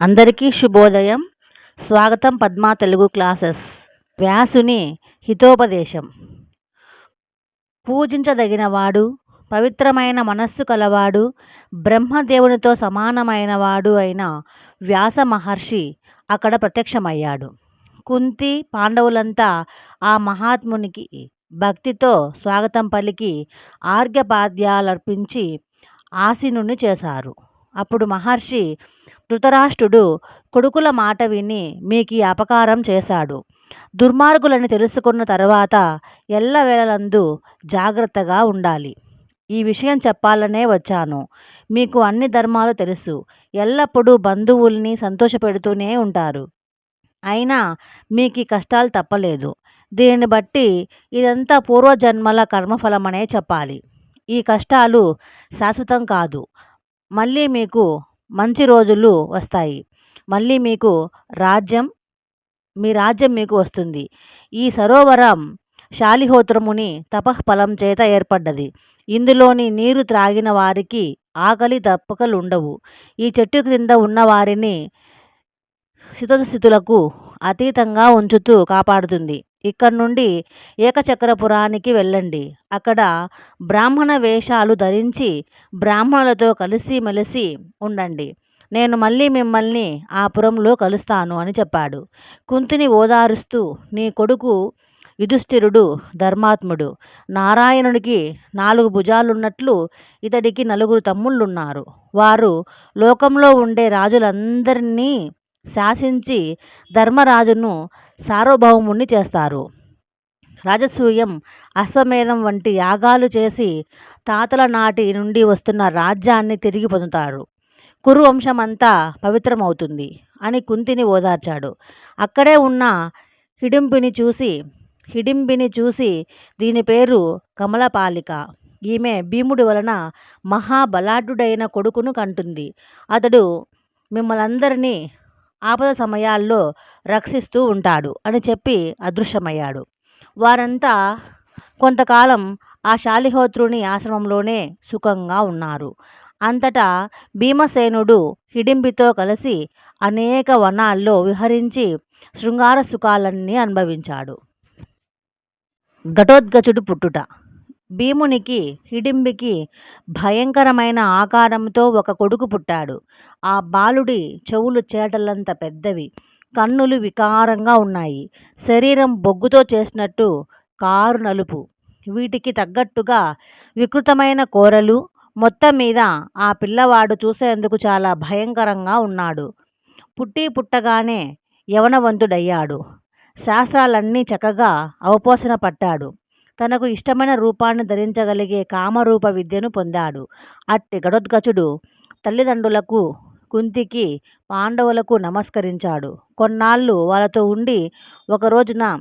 అందరికీ శుభోదయం. స్వాగతం పద్మా తెలుగు క్లాసెస్. వ్యాసుని హితోపదేశం. పూజించదగినవాడు పవిత్రమైన మనస్సు కలవాడు బ్రహ్మదేవునితో సమానమైనవాడు అయిన వ్యాస మహర్షి అక్కడ ప్రత్యక్షమయ్యాడు. కుంతి పాండవులంతా ఆ మహాత్మునికి భక్తితో స్వాగతం పలికి ఆర్ఘ్యపాద్యాలర్పించి ఆసీనుని చేశారు. అప్పుడు మహర్షి ధృతరాష్ట్రుడు కొడుకుల మాట విని మీకు అపకారం చేశాడు. దుర్మార్గులని తెలుసుకున్న తర్వాత ఎల్లవేళలందు జాగ్రత్తగా ఉండాలి. ఈ విషయం చెప్పాలనే వచ్చాను. మీకు అన్ని ధర్మాలు తెలుసు. ఎల్లప్పుడూ బంధువుల్ని సంతోషపెడుతూనే ఉంటారు. అయినా మీకు కష్టాలు తప్పలేదు. దీనిని బట్టి ఇదంతా పూర్వజన్మల కర్మఫలమనే చెప్పాలి. ఈ కష్టాలు శాశ్వతం కాదు. మళ్ళీ మీకు మంచి రోజులు వస్తాయి. మళ్ళీ మీకు రాజ్యం మీ రాజ్యం మీకు వస్తుంది. ఈ సరోవరం శాలిహోత్రముని తపఃఫలం చేత ఏర్పడ్డది. ఇందులోని నీరు త్రాగిన వారికి ఆకలి తప్పకలుండవు. ఈ చెట్టు క్రింద ఉన్న వారిని స్థితులకు అతీతంగా ఉంచుతూ కాపాడుతుంది. ఇక్కడ నుండి ఏకచక్రపురానికి వెళ్ళండి. అక్కడ బ్రాహ్మణ వేషాలు ధరించి బ్రాహ్మణులతో కలిసి మెలిసి ఉండండి. నేను మళ్ళీ మిమ్మల్ని ఆ పురంలో కలుస్తాను అని చెప్పాడు. కుంతిని ఓదారుస్తూ నీ కొడుకు యుధిష్ఠిరుడు ధర్మాత్ముడు. నారాయణుడికి నాలుగు భుజాలున్నట్లు ఇతడికి నలుగురు తమ్ముళ్ళున్నారు. వారు లోకంలో ఉండే రాజులందరినీ శాసించి ధర్మరాజును సార్వభౌముణ్ణి చేస్తారు. రాజసూయం అశ్వమేధం వంటి యాగాలు చేసి తాతల నాటి నుండి వస్తున్న రాజ్యాన్ని తిరిగి పొందుతారు. కురు వంశమంతా పవిత్రమవుతుంది అని కుంతిని ఓదార్చాడు. అక్కడే ఉన్న హిడింబిని చూసి హిడింబిని చూసి దీని పేరు కమలపాలిక. ఈమె భీముడి వలన మహాబలాఢుడైన కొడుకును కంటుంది. అతడు మిమ్మల్ందరినీ ఆపద సమయాల్లో రక్షిస్తూ ఉంటాడు అని చెప్పి అదృశ్యమయ్యాడు. వారంతా కొంతకాలం ఆ శాలిహోత్రుని ఆశ్రమంలోనే సుఖంగా ఉన్నారు. అంతటా భీమసేనుడు హిడింబితో కలిసి అనేక వనాల్లో విహరించి శృంగార సుఖాలన్నీ అనుభవించాడు. ఘటోద్గచుడు పుట్టుట భీమునికి హిడింబికి భయంకరమైన ఆకారంతో ఒక కొడుకు పుట్టాడు. ఆ బాలుడి చెవులు చేటలంత పెద్దవి కన్నులు వికారంగా ఉన్నాయి. శరీరం బొగ్గుతో చేసినట్టు కారు నలుపు. వీటికి తగ్గట్టుగా వికృతమైన కోరలు మొత్తం మీద ఆ పిల్లవాడు చూసేందుకు చాలా భయంకరంగా ఉన్నాడు. పుట్టి పుట్టగానే యవనవంతుడయ్యాడు. శాస్త్రాలన్నీ చక్కగా అవపోసన పట్టాడు. తనకు ఇష్టమైన రూపాన్ని ధరించగలిగే కామరూప విద్యను పొందాడు. అట్టి గడోద్గచుడు తల్లిదండ్రులకు కుంతికి పాండవులకు నమస్కరించాడు. కొన్నాళ్ళు వాళ్ళతో ఉండి ఒకరోజున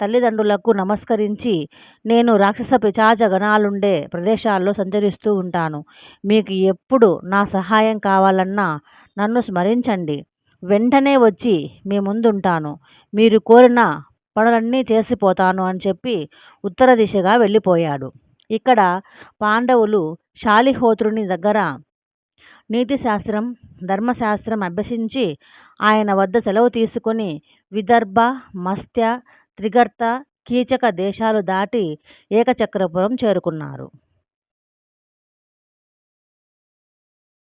తల్లిదండ్రులకు నమస్కరించి నేను రాక్షస పిచాచ గణాలుండే ప్రదేశాల్లో సంచరిస్తూ ఉంటాను. మీకు ఎప్పుడు నా సహాయం కావాలన్నా నన్ను స్మరించండి. వెంటనే వచ్చి మీ ముందుంటాను. మీరు కోరిన పనులన్నీ చేసిపోతాను అని చెప్పి ఉత్తర దిశగా వెళ్ళిపోయాడు. ఇక్కడ పాండవులు శాలిహోత్రుని దగ్గర నీతిశాస్త్రం ధర్మశాస్త్రం అభ్యసించి ఆయన వద్ద సెలవు తీసుకొని విదర్భ మత్స్య త్రిగర్త కీచక దేశాలు దాటి ఏకచక్రపురం చేరుకున్నారు.